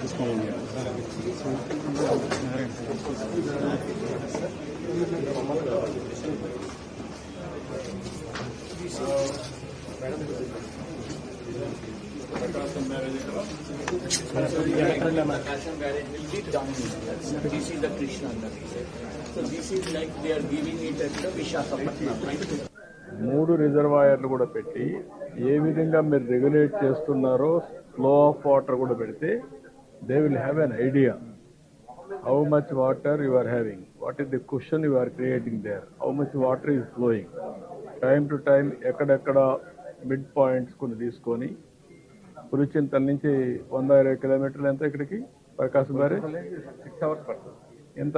తీసుకోమని Prakasam barrage will be down here. This is the Krishna Navi. So this is like they are giving it at the Visakhapatnam, right? మూడు రిజర్వాయర్లు కూడా పెట్టి ఏ విధంగా మీరు regulate చేస్తున్నారో ఫ్లో ఆఫ్ వాటర్ కూడా పెడితే they will have an idea how much water you are having what is the question you are creating there how much water is flowing time to time ఎక్కడెక్కడ mid points కొన్ని తీసుకొని పులిచింతల నుంచి వంద ఇరవై కిలోమీటర్లు ఎంత ఇక్కడికి? ప్రకాశం గారి? సిక్స్ అవర్స్ పడుతుంది. ఎంత?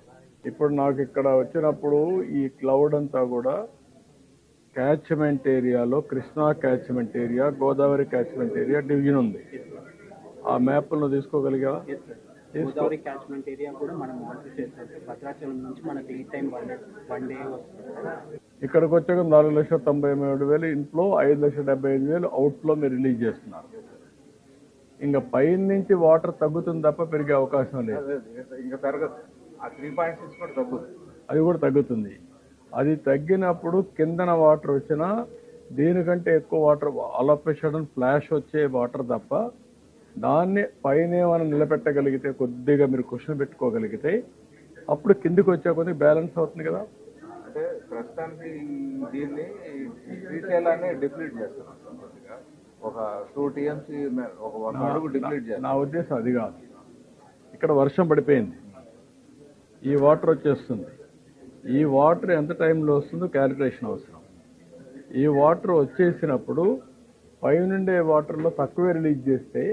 ఇప్పుడు నాకు ఇక్కడ వచ్చినప్పుడు ఈ క్లౌడ్ అంతా కూడా క్యాచ్మెంట్ ఏరియాలో Krishna catchment area Godavari catchment area division ఉంది. ఆ మ్యాప్ను తీసుకోగలిగా గోదావరి క్యాచ్మెంట్ ఏరియా కూడా మనం భద్రాచలం నుంచి మనకి టైం వన్ డే ఇక్కడికి వచ్చాక నాలుగు లక్షల తొంభై మూడు వేలు ఇంట్లో ఐదు లక్షల డెబ్బై ఐదు వేలు అవుట్లో మీరు రిలీజ్ చేస్తున్నారు. ఇంకా పైన నుంచి వాటర్ తగ్గుతుంది తప్ప పెరిగే అవకాశం లేదు. ఇంకా పెరగదు. కూడా తగ్గుతుంది. అది కూడా తగ్గుతుంది. అది తగ్గినప్పుడు కిందన వాటర్ వచ్చినా దీనికంటే ఎక్కువ వాటర్ అలపేషన్ ఫ్లాష్ వచ్చే వాటర్ తప్ప దాన్ని పైన ఏమైనా నిలబెట్టగలిగితే కొద్దిగా మీరు క్వశ్చన్ పెట్టుకోగలిగితే అప్పుడు కిందికి వచ్చే కొద్దిగా బ్యాలెన్స్ అవుతుంది కదా. అంటే ప్రస్తుతానికి దీన్ని శ్రీశైలాన్ని డిప్లీట్ చేస్తున్నాం. ఒక టూ టీఎంసీ ఒక ఒక అడుగు డిప్లీట్ చేస్తాం నా ఉద్దేశం అది కాదు. ఇక్కడ వర్షం పడిపోయింది. ఈ వాటర్ వచ్చేస్తుంది. ఈ వాటర్ ఎంత టైంలో వస్తుందో క్యాలిక్యులేషన్ అవసరం. ఈ వాటర్ వచ్చేసినప్పుడు పైనుండే వాటర్లో తక్కువే రిలీజ్ చేస్తే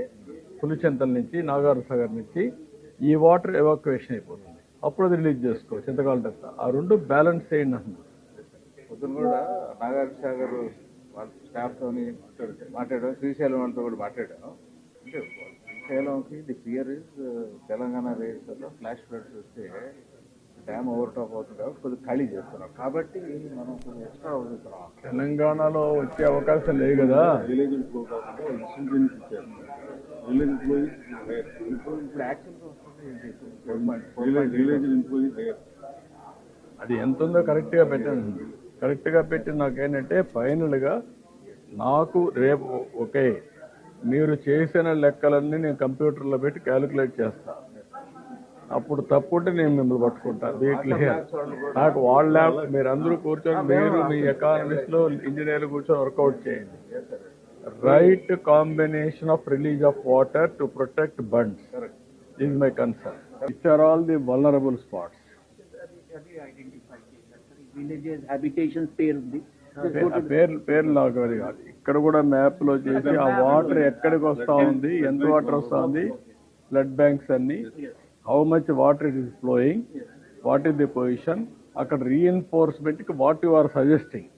పులిచెంతల నుంచి నాగార్ సాగర్ నుంచి ఈ వాటర్ ఎవాక్యువేషన్ అయిపోతుంది. అప్పుడు అది రిలీజ్ చేసుకో చింతకాల టెస్ట్ ఆ రెండు బ్యాలెన్స్ చేయండి అంటున్నాను పొద్దున కూడా నాగార్ సాగర్ స్టాఫ్తో స్టాఫ్ మాట్లాడాం శ్రీశైలం వాళ్ళతో కూడా మాట్లాడాను. శ్రీశైలంకి the fear is Telangana rates flash floods వస్తే డ్యామ్ ఓవర్ టాప్ అవుతుంది కాబట్టి కొద్దిగా ఖాళీ చేస్తున్నాం కాబట్టి మనం కొంచెం ఎక్స్ట్రా అవుతున్నాం తెలంగాణలో వచ్చే అవకాశం లేదు కదా? విలేజ్ ఫ్లో కాకుండా ఇన్సూరెన్స్ ఇచ్చారు. విలేజ్ ఎంప్లాయీస్ ఇప్పుడు ఇప్పుడు యాక్చువల్గా వస్తుంది విలేజ్ ఎంప్లాయీస్ అది ఎంత ఉందో కరెక్ట్గా పెట్టండి కరెక్ట్గా పెట్టి నాకేంటంటే ఫైనల్గా నాకు రేపు ఓకే మీరు చేసిన లెక్కలన్నీ నేను కంప్యూటర్లో పెట్టి క్యాలిక్యులేట్ చేస్తా. అప్పుడు తప్పుంటే నేను మిమ్మల్ని పట్టుకుంటా. వీటిలో నాకు వాళ్ళ ల్యాబ్ మీరు అందరూ కూర్చొని మీరు మీ ఎకానమిస్ట్లో ఇంజనీర్లు కూర్చొని వర్కౌట్ చేయండి. Right combination of release of water to protect bunds is my concern it's are all the vulnerable spots villages habitations పేరు పేర్లు పేర్లు నాకు అది కాదు. ఇక్కడ కూడా మ్యాప్లో చేసి ఆ వాటర్ ఎక్కడికి వస్తా ఉంది ఎంత వాటర్ వస్తా ఉంది బ్లడ్ బ్యాంక్స్ అన్ని how much water it is flowing what is the position అక్కడ రీఎన్ఫోర్స్మెంట్కి what you are suggesting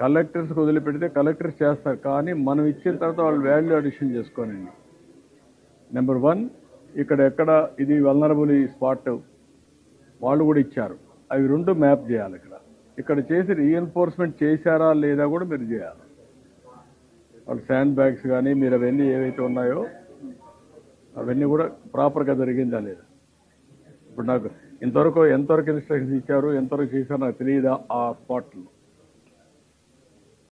collectors వదిలిపెడితే కలెక్టర్స్ చేస్తారు కానీ మనం ఇచ్చిన తర్వాత వాళ్ళు వాల్యూ అడిషన్ చేసుకోనండి నెంబర్ వన్ ఇక్కడ ఎక్కడ ఇది వల్నరబుల్ ఈ స్పాట్ వాళ్ళు కూడా ఇచ్చారు. అవి రెండు మ్యాప్ చేయాలి ఇక్కడ. ఇక్కడ చేసి రీఎన్ఫోర్స్మెంట్ చేశారా లేదా కూడా మీరు చేయాలి. వాళ్ళు శాండ్ బ్యాగ్స్ కానీ మీరు అవన్నీ ఏవైతే ఉన్నాయో అవన్నీ కూడా ప్రాపర్గా జరిగిందా లేదా? ఇప్పుడు నాకు ఇంతవరకు ఎంతవరకు ఇన్స్ట్రక్షన్స్ ఇచ్చారు ఎంతవరకు చేశారో నాకు తెలియదా ఆ స్పాట్లో